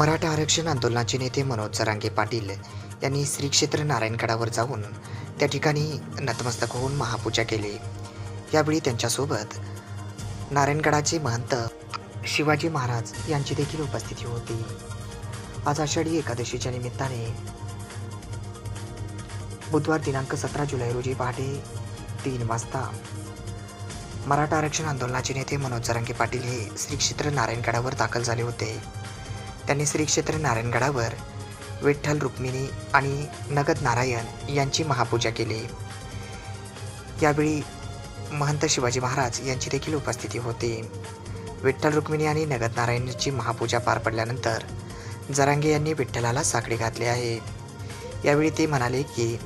मराठा आरक्षण आंदोलनाचे नेते मनोज सरांगे पाटील यांनी श्री क्षेत्र नारायणगडावर जाऊन त्या ठिकाणी नतमस्तक होऊन महापूजा केली. यावेळी त्यांच्यासोबत नारायणगडाचे महंत शिवाजी महाराज यांची देखील उपस्थिती होती. आज आषाढी एकादशीच्या निमित्ताने बुधवार दिनांक सतरा जुलै रोजी पहाटे तीन वाजता मराठा आरक्षण आंदोलनाचे नेते मनोज जरांगे पाटील हे श्री क्षेत्र नारायणगडावर दाखल झाले होते. त्यांनी श्री क्षेत्र नारायणगडावर विठ्ठल रुक्मिणी आणि नगद नारायण यांची महापूजा केली. यावेळी महंत शिवाजी महाराज यांची देखील उपस्थिती होती. विठ्ठल रुक्मिणी आणि नगद नारायणची महापूजा पार पडल्यानंतर जरांगे यांनी विठ्ठलाला साखळी घातले आहे. यावेळी ते म्हणाले की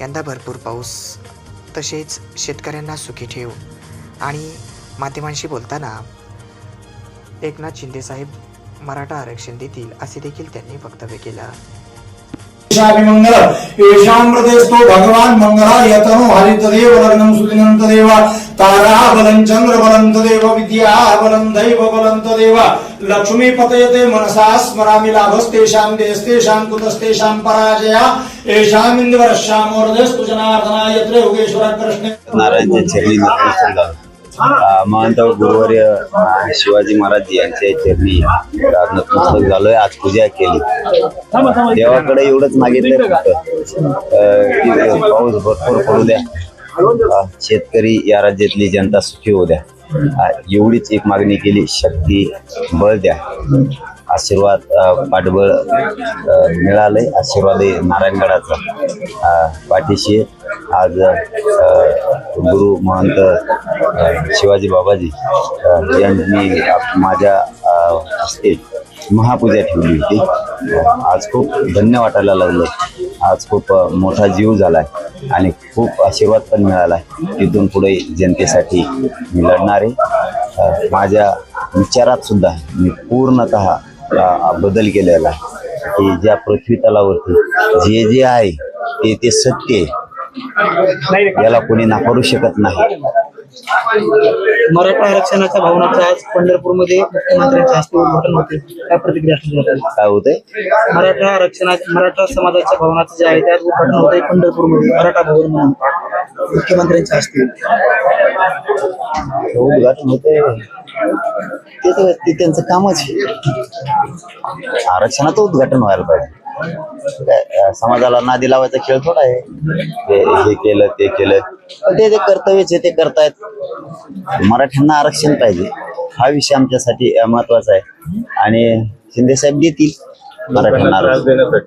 यंदा भरपूर पाऊस तसेच शेतकऱ्यांना सुखी ठेव. आणि माध्यमांशी बोलताना एकनाथ शिंदेसाहेब मराठा आरक्षण देतील असे देखील त्यांनी वक्तव्य केलं. मंगल येषां भगवान मंगला यतनो हरितदेव लग्नं तारा बलं चंद्र बलं तदेव विद्या बलं दैव लक्ष्मी पतयते मनसा स्मरामि लाभस्तेषां देस्तेषां कुतस्तेषां पराजया येषाम् इन्द्रश्यामोर्धस्तु जनार्दना यत्र योगेश्वर कृष्णे नारायणच्या चरणी अं, महंत गुरुवर्य अं, शिवाजी महाराज यांच्या चरणी नतमस्तक झालोय आज पूजा केली. देवाकडे एवढंच की? पाऊस भरपूर पडू द्या. शेतकरी या राज्यातली जनता सुखी होऊ द्या. एवढीच एक मागणी केली शक्ती बळ द्या. आशीर्वाद पाठबळ मिळालंय. आशीर्वाद आहे नारायणगडाचा पाठीशी. आज गुरु महंत शिवाजी बाबाजी यांनी माझ्या हस्ते महापूजा ठेवली होती. आज खूप धन्य वाटायला लागलं. आज खूप मोठा जीव झाला आहे आणि खूप आशीर्वाद पण मिळाला आहे तिथून पुढे जनतेसाठी मी लढणार आहे माझ्या विचारात सुद्धा मी पूर्णतः बदल केलेला आहे. की ज्या पृथ्वी तलावरती जे जे आहे ते ते सत्य आहे. याला कोणी नाकारू शकत नाही. मराठा आरक्षणाच्या भावनाचं आज पंढरपूरमध्ये मुख्यमंत्र्यांच्या हस्ते उद्घाटन होते. काय प्रतिक्रिया? काय होतंय? मराठा आरक्षणा मराठा समाजाच्या भावनाचं जे आहे ते आज उद्घाटन होतंय पंढरपूरमध्ये मराठा भवन म्हणून. मुख्यमंत्र्यांच्या हस्ते. उद्घाटन होतंय. ते त्यांचं कामच आहे. आरक्षणाचं उद्घाटन व्हायला पाहिजे. समाजाला नादी लावायचा खेळ थोडा आहे. हे केलं ते केलं. ते ते कर्तव्यच आहे ते करतायत. मराठ्यांना आरक्षण पाहिजे. हा विषय आमच्यासाठी महत्त्वाचा आहे. आणि शिंदे साहेब देतील मराठ्यांना आरक्षण.